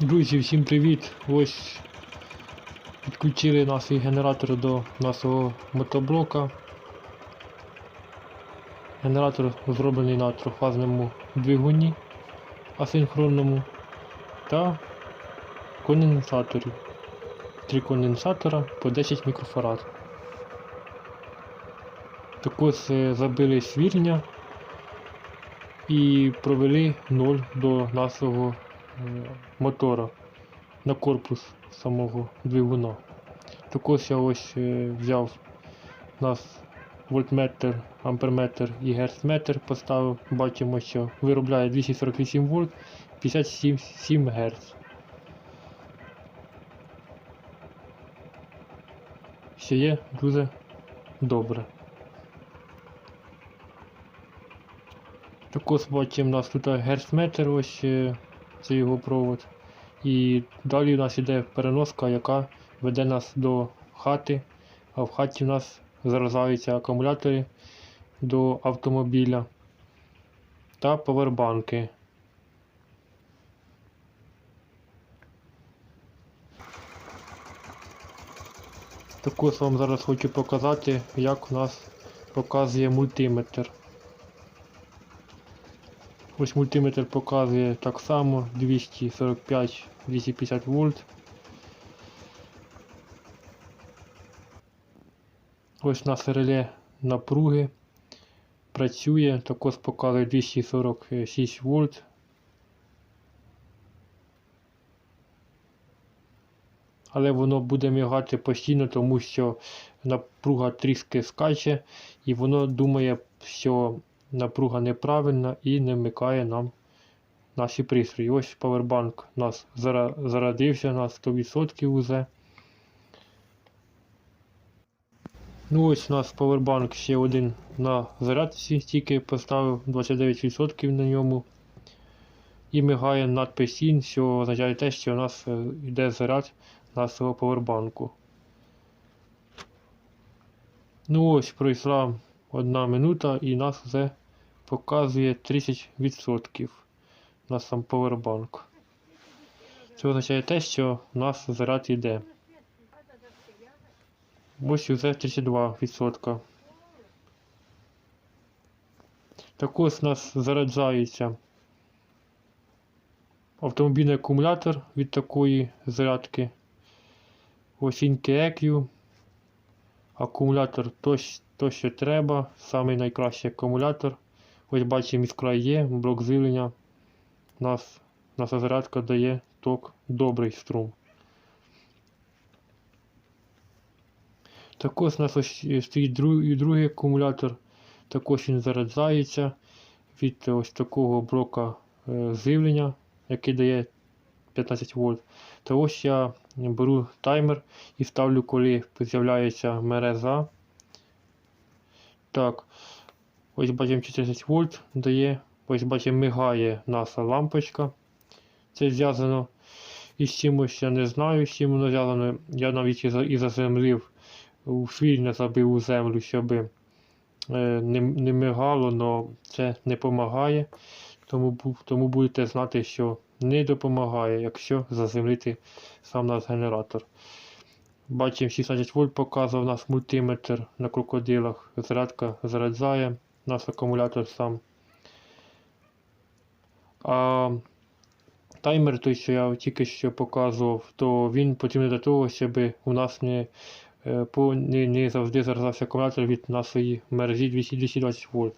Друзі, всім привіт! Ось підключили наш генератор до нашого мотоблока. Генератор зроблений на трьохфазному двигуні асинхронному та конденсаторі. Три конденсатора по 10 мікрофарад. Також е, забили свірня і провели ноль до нашого мотора на корпус самого двигуна. Також я ось е, взяв нас вольтметр, амперметр і герцметр поставив. Бачимо, що виробляє 248 вольт 57 Гц. Що є дуже добре. Також бачимо, у нас тут герцметр, ось е, це його провод. І далі у нас іде переноска, яка веде нас до хати, а в хаті у нас заражаються акумулятори до автомобіля та повербанки. Також вам зараз хочу показати, як у нас показує мультиметр. Ось мультиметр показує так само 245-250 вольт. Ось у нас реле напруги працює, також показує 246 вольт. Але воно буде мігати постійно, тому що напруга трішки скаче і воно думає, що напруга неправильна і не вмикає нам наші пристрої. Ось павербанк у нас зара- зарядився на 100% уже. Ну ось у нас павербанк ще один на зарядці, тільки поставив 29% на ньому. І мигає надпис «Ін», що означає те, що у нас е, йде заряд нашого павербанку. Ну ось пройшла одна минута і нас вже показує 30% на сам повербанк. Це означає те, що у нас заряд йде. Ось вже 32%. Також у нас заряджається автомобільний акумулятор від такої зарядки. Ось EQ. Акумулятор то, то що треба. Самий найкращий акумулятор. Ось бачимо іскра є, блок живлення. Нас, наша зарядка дає ток добрий струм. Також у нас ось е, стоїть другий, другий акумулятор. Також він заряджається від ось такого блока е, живлення, який дає 15 вольт. Та ось я беру таймер і ставлю, коли з'являється мережа. Так, ось бачимо 14 вольт дає. Ось бачимо, мигає наша лампочка. Це зв'язано із чимось, я не знаю, з чим воно зв'язано. Я навіть і за- і заземлив, не забив у землю, щоб е, не, не мигало, але це не допомагає. Тому, тому будете знати, що не допомагає, якщо заземлити сам наш генератор. Бачимо 16 вольт показував нас мультиметр на крокодилах. Зарядка заряджає наш акумулятор сам. А таймер, той, що я тільки що показував, то він потрібен для того, щоб у нас не, е, не, не завжди заражався акумулятор від нашої мережі 220 вольт.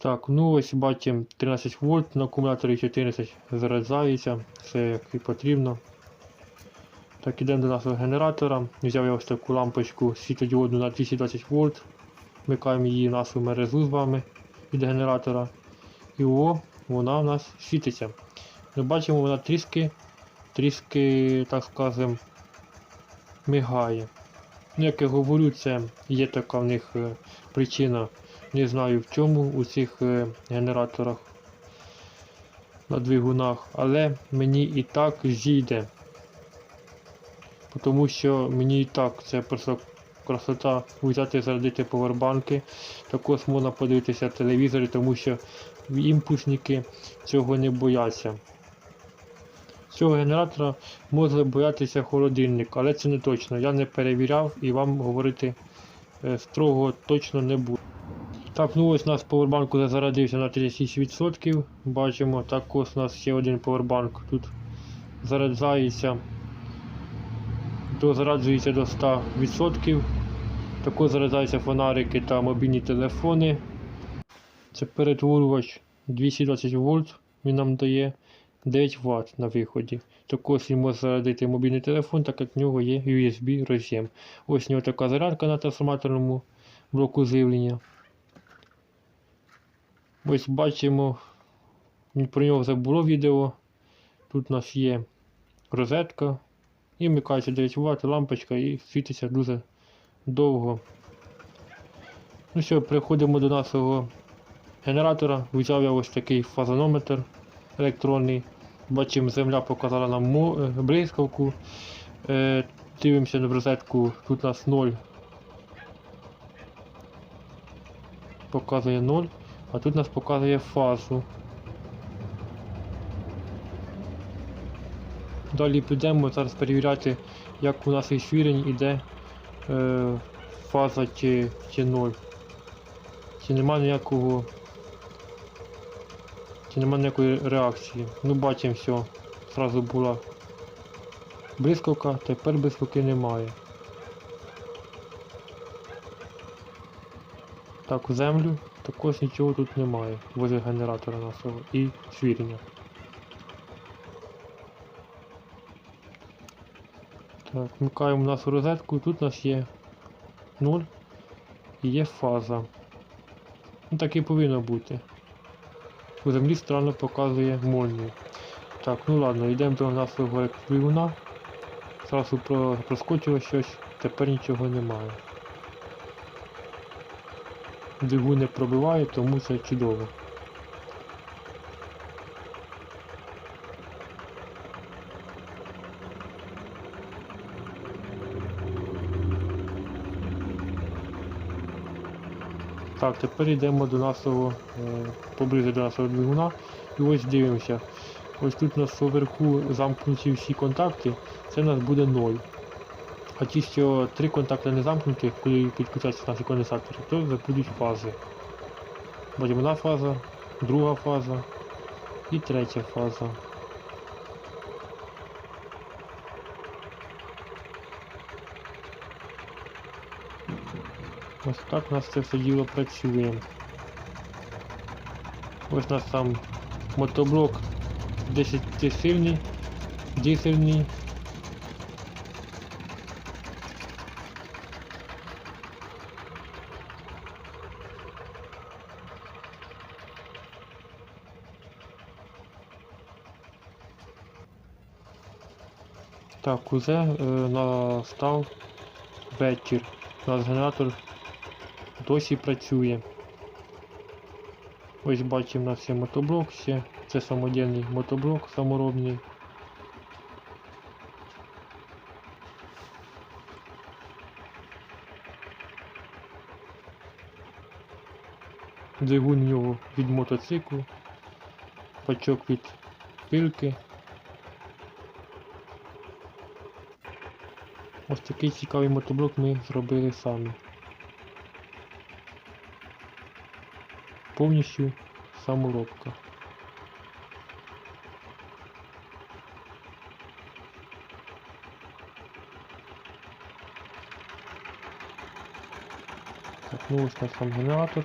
Так, ну ось бачимо 13 вольт на акумуляторі 14 заряджається, все як і потрібно. Так, ідемо до нашого генератора. Взяв я ось таку лампочку світлодіодну на 220 вольт. Вмикаємо її в нашу мережу з вами від генератора. І о, вона у нас світиться. Ми бачимо, вона трішки, трішки, так скажем, мигає. Ну, як я говорю, це є така в них е, причина. Не знаю в чому у цих е, генераторах на двигунах, але мені і так зійде. Тому що мені і так це просто красота взяти зарядити повербанки. Також можна подивитися телевізори, тому що імпульсники цього не бояться. цього генератора може боятися холодильник, але це не точно. Я не перевіряв і вам говорити е, строго точно не буду. Так, ну ось у нас повербанк уже зарядився на 36%. Бачимо, також у нас ще один повербанк тут заряджається, дозаряджується до 100%. Також заряджаються фонарики та мобільні телефони. Це перетворювач 220 вольт, він нам дає 9 Вт на виході. Також він може зарядити мобільний телефон, так як в нього є USB роз'єм. Ось у нього така зарядка на трансформаторному блоку живлення. Ось бачимо, про нього вже було відео. Тут у нас є розетка і вмикається 9 Вт лампочка і світиться дуже довго. Ну що, переходимо до нашого генератора. Взяв я ось такий фазонометр електронний. Бачимо, земля показала нам е, блискавку. Е, дивимося в розетку, тут у нас 0. Показує 0, а тут нас показує фазу. Далі підемо зараз перевіряти, як у нас із вірень іде е, фаза чи, чи 0. Чи нема ніякого. Чи нема ніякої реакції. Ну бачимо все. Зразу була блискавка, тепер блискавки немає. Так, у землю також нічого тут немає. Возле генератора нашого і свірення. Так, вмикаємо нашу розетку, тут у нас є 0 і є фаза. Ну так і повинно бути. У землі странно показує молнію. Так, ну ладно, йдемо до нашого двигуна. Зразу про, проскочило щось, тепер нічого немає. Двигун не пробиває, тому це чудово. Так, тепер йдемо до нашого, е, поблизу до нашого двигуна і ось дивимося. Ось тут у нас вверху замкнуті всі контакти, це у нас буде 0. А ті, що три контакти не замкнуті, коли підключаються наші конденсатори, то вже фази. Бачимо одна фаза, друга фаза і третя фаза. Ось так у нас це все діло працює. Ось у нас там мотоблок 10 сильний, дизельний. Так, уже е, настав вечір. У нас генератор досі працює. Ось бачимо, у нас є мотоблок ще. Це самодільний мотоблок саморобний. Двигун у нього від мотоциклу, пачок від пилки. Ось такий цікавий мотоблок ми зробили самі. Повністю саморобка. Так, ну ось у нас там генератор.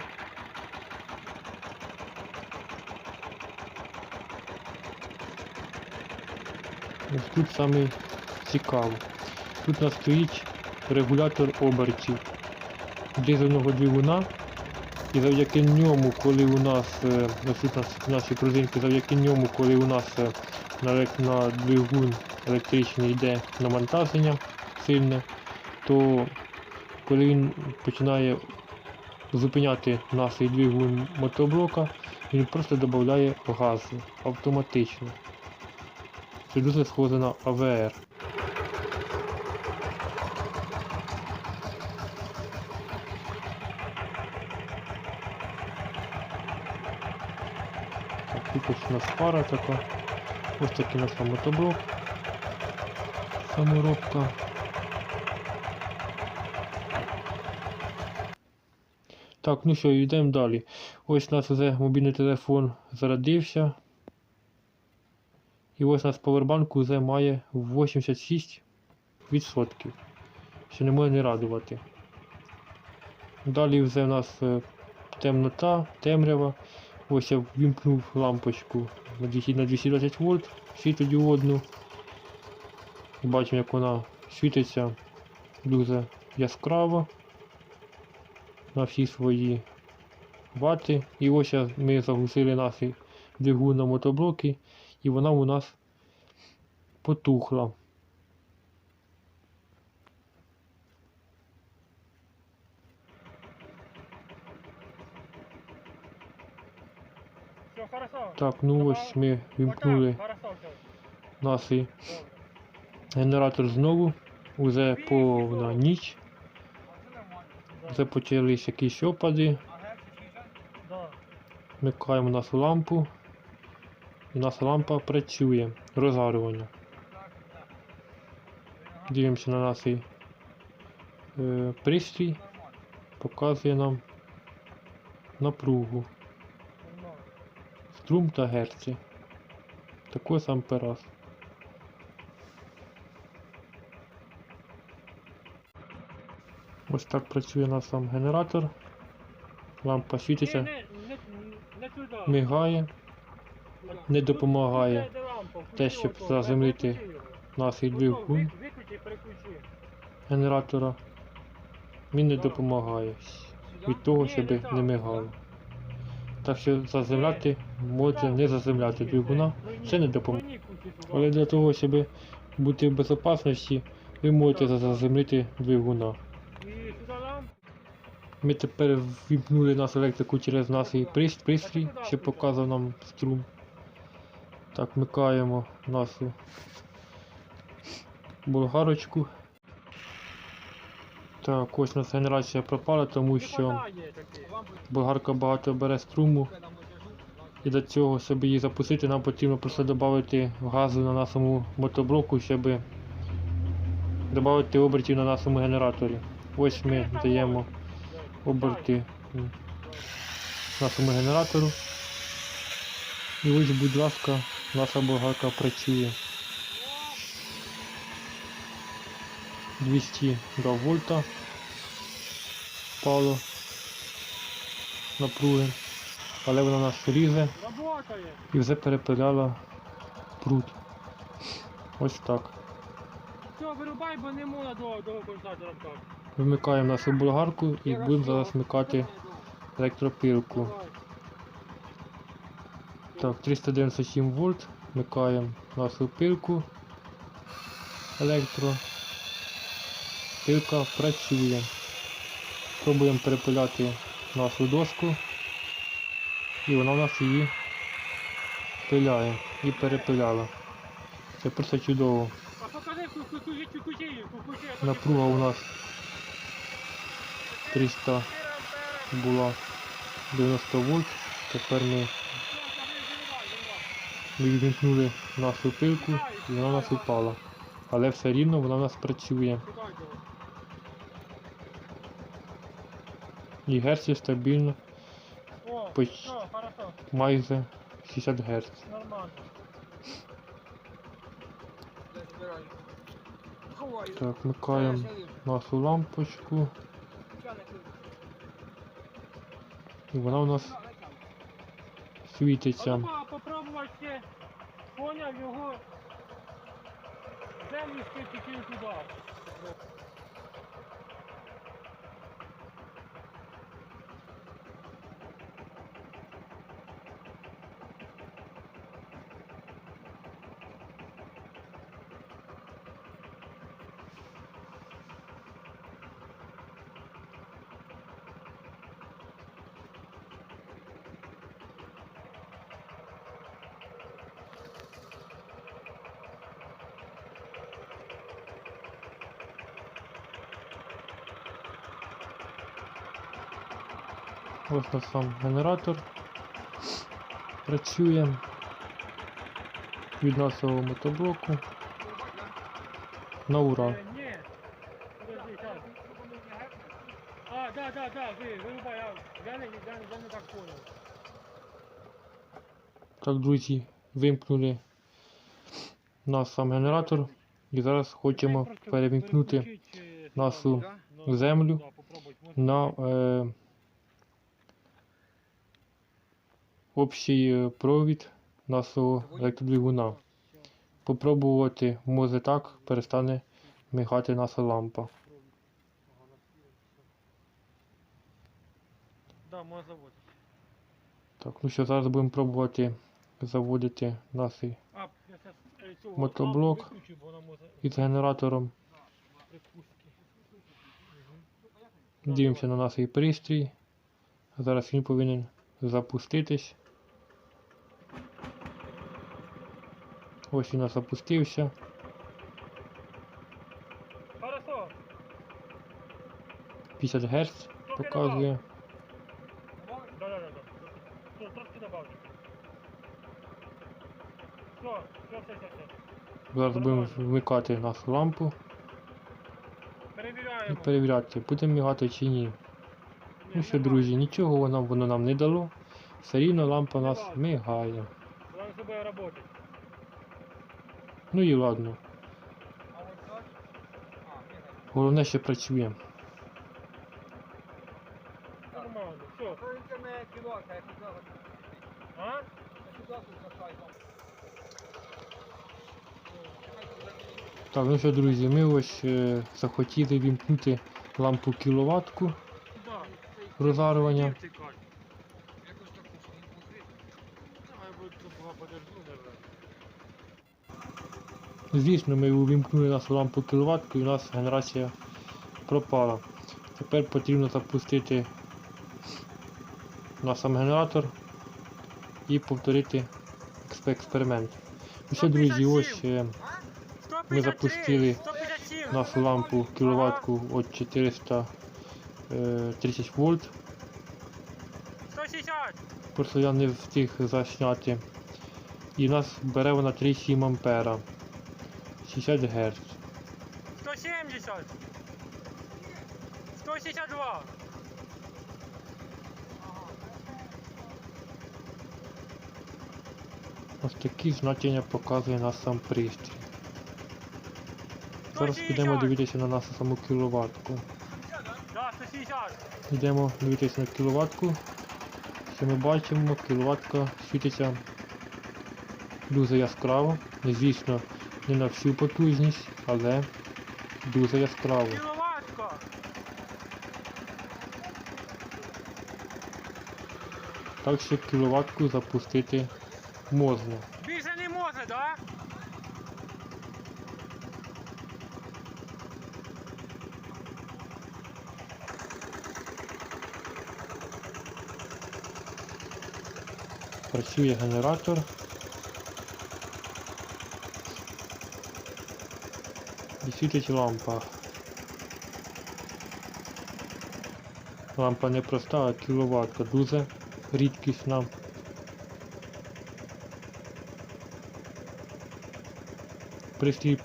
Ось тут саме цікаво. Тут у нас стоїть регулятор обертів дизельного двигуна. І завдяки ньому, коли у нас е, наші пружинки, завдяки ньому, коли у нас е, на, на двигун електричний йде навантаження сильне, то коли він починає зупиняти наш двигун мотоблока, він просто додає газу автоматично. Це дуже схоже на АВР. Ось у нас фара така. Ось такий у нас там мотоблок. Саморобка. Так, ну що, йдемо далі. Ось у нас вже мобільний телефон зарядився. І ось у нас повербанк вже має 86%. Що не може не радувати. Далі вже у нас е, темнота, темрява. Ось я вімкнув лампочку на 200 220 вольт, світлодіодну. І бачимо, як вона світиться дуже яскраво на всі свої вати. І ось ми загрузили наш двигун на мотоблоки, і вона у нас потухла. Все хорошо. Так, ну ось ми все. наш генератор знову. Уже повна ніч. Вже почались якісь опади. Вмикаємо нашу лампу. І наша лампа працює. Розгарювання. Дивимося на наш е, пристрій. Показує нам напругу. Струм та герці. Такий сам пераз. Ось так працює наш сам генератор. Лампа світиться, мигає, не допомагає. Те, щоб заземлити наш двигун генератора. Він не допомагає. Від того, щоб не мигало. Так що заземляти можете не заземляти двигуна, це не допоможе. Але для того, щоб бути в безпечності, ви можете заземлити двигуна. Ми тепер ввімкнули нашу електрику через наш пристрій, що показав нам струм. Так, вмикаємо нашу болгарочку. Так, ось у нас генерація пропала, тому що болгарка багато бере струму. І для цього, щоб її запустити, нам потрібно просто додати газу на нашому мотоблоку, щоб додати обертів на нашому генераторі. Ось ми даємо оберти нашому генератору. І ось, будь ласка, наша болгарка працює. 202 вольта впало напруги, але вона нас ріже і вже перепиляла пруд. Ось так. Все, вирубай, бо не можна до, до компенсатора так. Вимикаємо нашу болгарку і будемо зараз вмикати електропилку. Так, 397 вольт. Вмикаємо нашу пилку. Електро. Пилка працює. Пробуємо перепиляти нашу дошку. І вона у нас її пиляє і перепиляла. Це просто чудово. Напруга у нас 300 була 90 вольт. Тепер ми відімкнули нашу пилку і вона у нас упала. Але все рівно вона у нас працює. І герці стабільно Поч- майже 60 Гц. Так, вмикаємо нашу лампочку. І вона у нас світиться. Попробувати поняв його землю скипити туди. Ось у сам генератор. Працює. від нашого мотоблоку на ура. А, да, да, да, ви, вирубай, я, не, так понял. Так, друзі, вимкнули наш сам генератор і зараз хочемо перевімкнути е, нашу землю на е, общий е, провід нашого електродвигуна. Попробувати, може так, перестане мигати наша лампа. Да, можна заводити. Так, ну що, зараз будемо пробувати заводити наш А, я е, цього Мотоблок. лампу виключу, бо вона може із генератором. припустки. Дивимося на наш пристрій. Зараз він повинен запуститись. Ось у нас запустився. Хорошо. 50 Гц показує. Да, да, да, да. Трошки добавлю. Все, все, все, все, все. Зараз будемо вмикати нашу лампу і Перевіряємо. перевіряти, буде мігати чи ні. Ну що, друзі, нічого воно, воно нам не дало. Все рівно лампа у нас мигає. Вона з собою працює. Ну і ладно. Головне, що працює. Нормально, все. А? Так, ну що, друзі, ми ось е, захотіли вімкнути лампу кіловатку Да. розарювання. Хотів тікати. Давай буде подержу. Звісно, ми увімкнули нашу лампу кіловатку і у нас генерація пропала. Тепер потрібно запустити наш сам генератор і повторити експеримент. Ну що, друзі, ось е, ми запустили нашу лампу кіловатку от 430 вольт. Просто я не встиг засняти. І нас бере вона 3,7 ампера. 60 Гц. 170. 162. Ось такі значення показує нас сам пристрій. Зараз підемо дивитися на нашу саму кіловатку. Йдемо дивитися на кіловатку. Що ми бачимо, кіловатка світиться дуже яскраво. Звісно, не на всю потужність, але дуже яскраво. Так що кіловатку запустити можна. Більше не може, да? Працює генератор. Світить лампа. Лампа не проста, а кіловатка, дуже рідкісна. Пристрій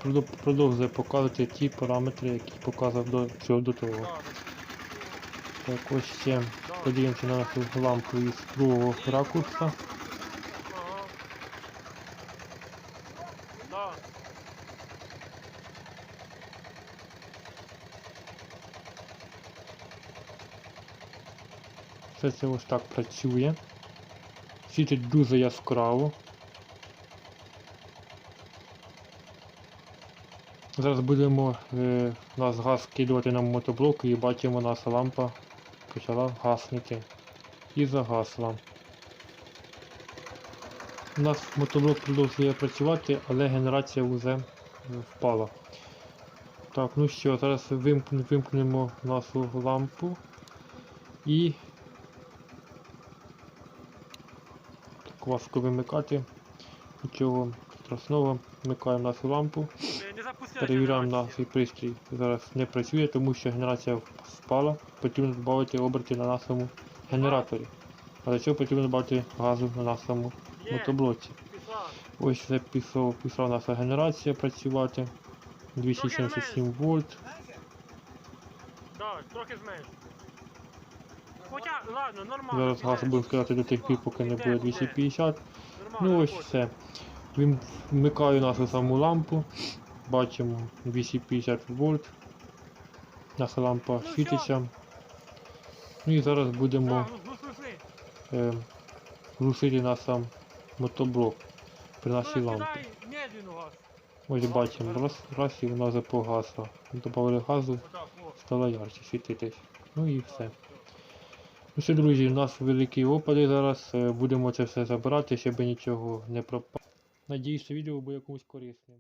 продовжує показувати ті параметри, які показав до цього до того. Так, ось ще подивимося на нашу лампу із другого ракурса. Ага. Да. Це ось так працює. Світить дуже яскраво. Зараз будемо е, наш газ скидувати на мотоблок і бачимо наша лампа почала гаснути. І загасла. У нас мотоблок продовжує працювати, але генерація вже е, впала. Так, ну що, зараз вимкнемо нашу лампу і важко вимикати. Нічого страшного, вмикаємо нашу лампу. Перевіряємо наш пристрій. Зараз не працює, тому що генерація впала. Потрібно додати оберти на нашому генераторі. А для цього потрібно додати газу на нашому мотоблоці. Ось це пішов, пішла наша генерація працювати. 277 вольт. Так, трохи зменш. Хоча, ладно, нормально. Зараз газ будемо сказати до тих пір, поки не буде 250. Ну ось все. Вим- Вмикаю нашу саму лампу. Бачимо 250 вольт. Наша лампа Ну, світиться. Ну і зараз будемо ну, е, глушити наш сам мотоблок при нашій ну, лампі. медленно газ. Ось бачимо, раз, раз і вона запогасла. Добавили газу, стало ярче світитись. Ну і все. Що, друзі, у нас великі опади зараз. е, Будемо це все забирати, щоб нічого не пропало. Надіюсь, що відео буде якомусь корисним.